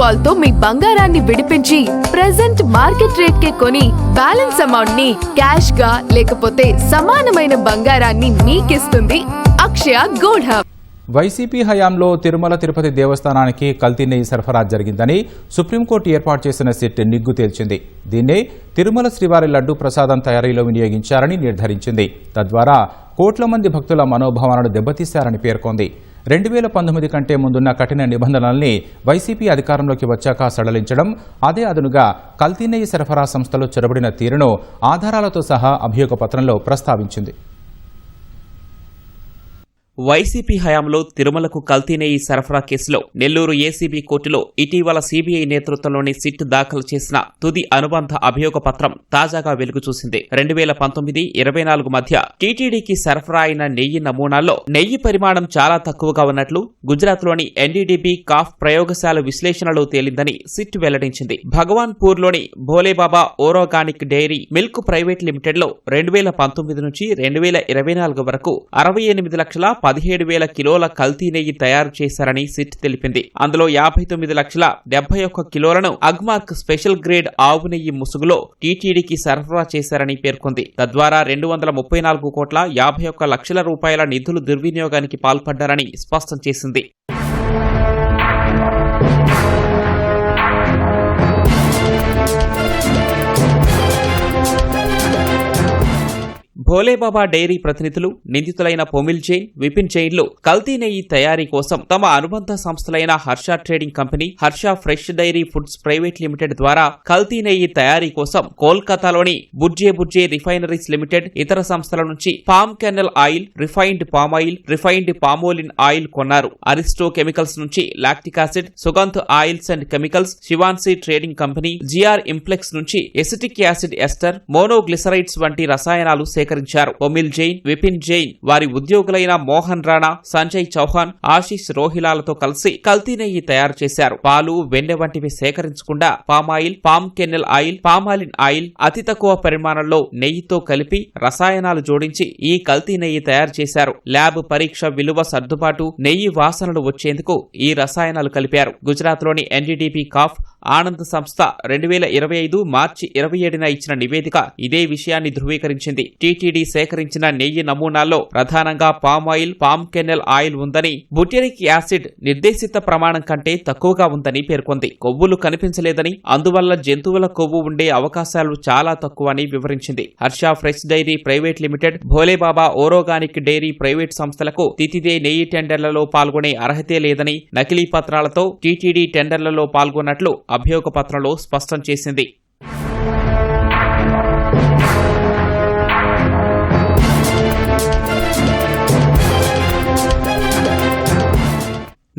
కాల్తో మీ బంగారాన్ని విడిపించి present market rate కే కొని బ్యాలెన్స్ అమౌంట్ని క్యాష్గా లేకపోతే సమానమైన బంగారాన్ని మీకిస్తుంది అక్షయ గోల్డ్ హబ్ వైసీపీ హయాంలో తిరుమల తిరుపతి దేవస్థానానికి కల్తీ నెయ్యి సరఫరా జరిగిందని సుప్రీంకోర్టు ఏర్పాటు చేసిన సిట్ నిగ్గు తేల్చింది. దీన్నే తిరుమల శ్రీవారి లడ్డు ప్రసాదం తయారీలో వినియోగించారని నిర్ధారించింది. తద్వారా కోట్ల మంది భక్తుల మనోభావాలను దెబ్బతీశారని పేర్కొంది. రెండు వేల పంతొమ్మిది కంటే ముందున్న కఠిన నిబంధనల్ని వైసీపీ అధికారంలోకి వచ్చాక సడలించడం అదే అదునుగా కల్తీనేయ సరఫరా సంస్థలు చొరబడిన తీరును ఆధారాలతో సహా అభియోగ పత్రంలో ప్రస్తావించింది. వైసీపీ హయాంలో తిరుమలకు కల్తీ నెయ్యి సరఫరా కేసులో. నెల్లూరు ఏసీబీ కోర్టులో ఇటీవల సీబీఐ నేతృత్వంలోని సిట్ దాఖలు చేసిన తుది అనుబంధ అభియోగ పత్రం తాజాగా వెలుగు చూసింది. రెండు వేల పంతొమ్మిది ఇరవై నాలుగు మధ్య టీటీడీకి సరఫరా అయిన నెయ్యి నమూనాల్లో నెయ్యి పరిమాణం చాలా తక్కువగా ఉన్నట్లు గుజరాత్లోని ఎన్డీడీబీ కాఫ్ ప్రయోగశాల విశ్లేషణలో తేలిందని సిట్ వెల్లడించింది. భగవాన్పూర్లోని Bholebaba organic dairy milk private లిమిటెడ్లో రెండు వేల పంతొమ్మిది నుంచి రెండు వేల ఇరవై నాలుగు వరకు అరవై ఎనిమిది లక్షల పదిహేడు వేల కిలోల కల్తీ నెయ్యి తయారు చేశారని సిట్ తెలిపింది. అందులో యాభై తొమ్మిది లక్షల డెబ్బై ఒక్క కిలోలను అగ్మార్క్ స్పెషల్ గ్రేడ్ ఆవు నెయ్యి ముసుగులో టీటీడీకి సరఫరా చేశారని పేర్కొంది. తద్వారా రెండు వందల ముప్పై నాలుగు కోట్ల యాభై ఒక్క లక్షల రూపాయల నిధులు దుర్వినియోగానికి పాల్పడ్డారని స్పష్టం చేసింది. భోలేబాబా డైరీ ప్రతినిధులు నిందితులైన పొమిల్ జైన్ విపిన్ జైన్లు కల్తీ నెయ్యి తయారీ కోసం తమ అనుబంధ సంస్థలైన Harsha trading company Harsha fresh dairy foods private limited ద్వారా కల్తీ నెయ్యి తయారీ కోసం కోల్కతాలోని బుర్జే బుర్జే రిఫైనరీస్ లిమిటెడ్ ఇతర సంస్థల నుంచి palm kernel oil refined palm oil refined palmolein oil కొన్నారు. అరిస్టో కెమికల్స్ నుంచి lactic acid Sugandh oils and chemicals Shivansi trading company GR Impex నుంచి ఎసిటిక్ యాసిడ్ ఎస్టర్ మోనోగ్లిసరైడ్స్ వంటి రసాయనాలు సేకరించారు ఒమిల్ జైన్ విపిన్ జైన్ వారి ఉద్యోగులైన మోహన్ రాణా సంజయ్ చౌహాన్ ఆశీష్ రోహిలాలతో కలిసి కల్తీ నెయ్యి తయారు చేశారు. పాలు వెన్నె వంటివి సేకరించకుండా palm oil palm kernel oil palmolein oil అతి తక్కువ పరిమాణంలో నెయ్యితో కలిపి రసాయనాలు జోడించి ఈ కల్తీ నెయ్యి తయారు చేశారు. ల్యాబ్ పరీక్ష విలువ సర్దుబాటు నెయ్యి వాసనలు వచ్చేందుకు ఈ రసాయనాలు కలిపారు. గుజరాత్లోని ఎన్డీడీపీ కాఫ్ ఆనంద్ సంస్థ రెండు వేల ఇరవై ఐదు మార్చి ఇరవై ఏడున ఇచ్చిన నివేదిక ఇదే విషయాన్ని ధృవీకరించింది. టీటీడీ సేకరించిన నెయ్యి నమూనాల్లో ప్రధానంగా palm oil palm kernel oil ఉందని బుటెరిక్ యాసిడ్ నిర్దేశిత ప్రమాణం కంటే తక్కువగా ఉందని పేర్కొంది. కొవ్వులు కనిపించలేదని అందువల్ల జంతువుల కొవ్వు ఉండే అవకాశాలు చాలా తక్కువని వివరించింది. Harsha fresh dairy private limited Bholebaba organic dairy private సంస్థలకు తితిదే నెయ్యి టెండర్లలో పాల్గొనే అర్హతే లేదని నకిలీ పత్రాలతో టీటీడీ టెండర్లలో పాల్గొన్నట్లు అభియోగ పత్రంలో స్పష్టం చేసింది.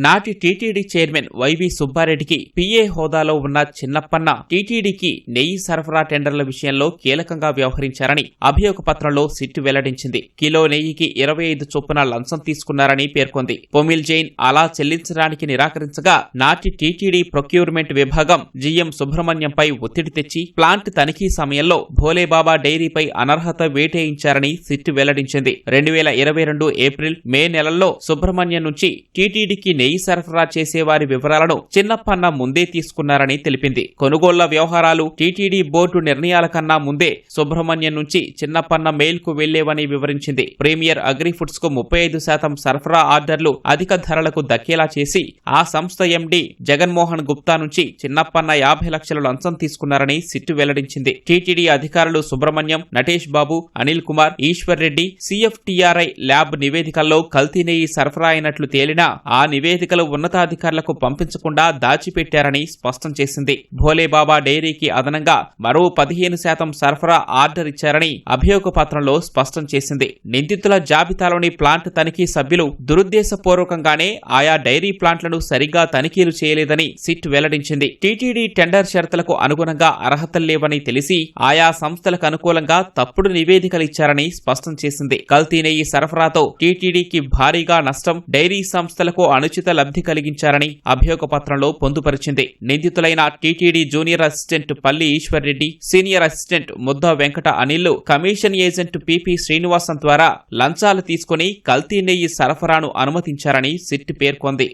నాటి టీటీడీ చైర్మన్ వైవి సుబ్బారెడ్డికి పిఏ హోదాలో ఉన్న చిన్నప్పన్న టీటీడీకి నెయ్యి సరఫరా టెండర్ల విషయంలో కీలకంగా వ్యవహరించారని అభియోగ పత్రంలో సిట్ వెల్లడించింది. కిలో నెయ్యికి ఇరవై ఐదు చొప్పున లంచం తీసుకున్నారని పేర్కొంది. పొమిల్ జైన్ అలా చెల్లించడానికి నిరాకరించగా నాటి టీటీడీ ప్రొక్యూర్మెంట్ విభాగం జీఎం సుబ్రహ్మణ్యంపై ఒత్తిడి తెచ్చి ప్లాంట్ తనిఖీ సమయంలో భోలేబాబా డైరీపై అనర్హత వేటేయించారని సిట్ వెల్లడించింది. రెండు వేల ఇరవై రెండు ఏప్రిల్ మే నెలల్లో సుబ్రహ్మణ్యం నుంచి టీటీడీకి నెయ్యి సరఫరా చేసేవారి వివరాలను చిన్నప్పన్న ముందే తీసుకున్నారని తెలిపింది. కొనుగోళ్ళ వ్యవహారాలు టీటీడీ బోర్డు నిర్ణయాల కన్నా ముందే సుబ్రహ్మణ్యం నుంచి చిన్నప్పన్న మెయిల్కు వెళ్ళేవని వివరించింది. ప్రీమియర్ అగ్రిఫుడ్స్కు ముప్పై ఐదు శాతం సరఫరా ఆర్డర్లు అధిక ధరలకు దక్కేలా చేసి ఆ సంస్థ ఎండీ జగన్మోహన్ గుప్తా నుంచి చిన్నప్పన్న యాభై లక్షల లంచం తీసుకున్నారని సిట్టు వెల్లడించింది. టీటీడీ అధికారులు సుబ్రహ్మణ్యం నటేష్ బాబు అనిల్ కుమార్ ఈశ్వర్ రెడ్డి సిఎఫ్టీఆర్ఐ ల్యాబ్ నివేదికల్లో కల్తీ నెయ్యి సరఫరా అయినట్లు తేలినా ఆ నివేదికలు ఉన్నతాధికారులకు పంపించకుండా దాచిపెట్టారని స్పష్టం చేసింది. భోలేబాబా డైరీకి అదనంగా మరో పదిహేను శాతం సరఫరా ఆర్డర్ ఇచ్చారని అభియోగ పత్రంలో స్పష్టం చేసింది. నిందితుల జాబితాలోని ప్లాంట్ తనిఖీ సభ్యులు దురుద్దేశపూర్వకంగానే ఆయా డైరీ ప్లాంట్లను సరిగ్గా తనిఖీలు చేయలేదని సిట్ వెల్లడించింది. టీటీడీ టెండర్ షరతులకు అనుగుణంగా అర్హతలు లేవని తెలిసి ఆయా సంస్థలకు అనుకూలంగా తప్పుడు నివేదికలు ఇచ్చారని స్పష్టం చేసింది. కల్తీ నెయ్యి సరఫరాతో టీటీడీకి భారీగా నష్టం డైరీ సంస్థలకు అనుచిత లబ్ధి కలిగించారని అభియోగ పత్రంలో పొందుపరిచింది. నిందితులైన TTD junior assistant Palli Eshwar Reddy senior assistant Mudda Venkata అనిల్లు commission agent PP Srinivasan ద్వారా లంచాలు తీసుకుని కల్తీ నెయ్యి సరఫరాను అనుమతించారని సిట్ పేర్కొంది.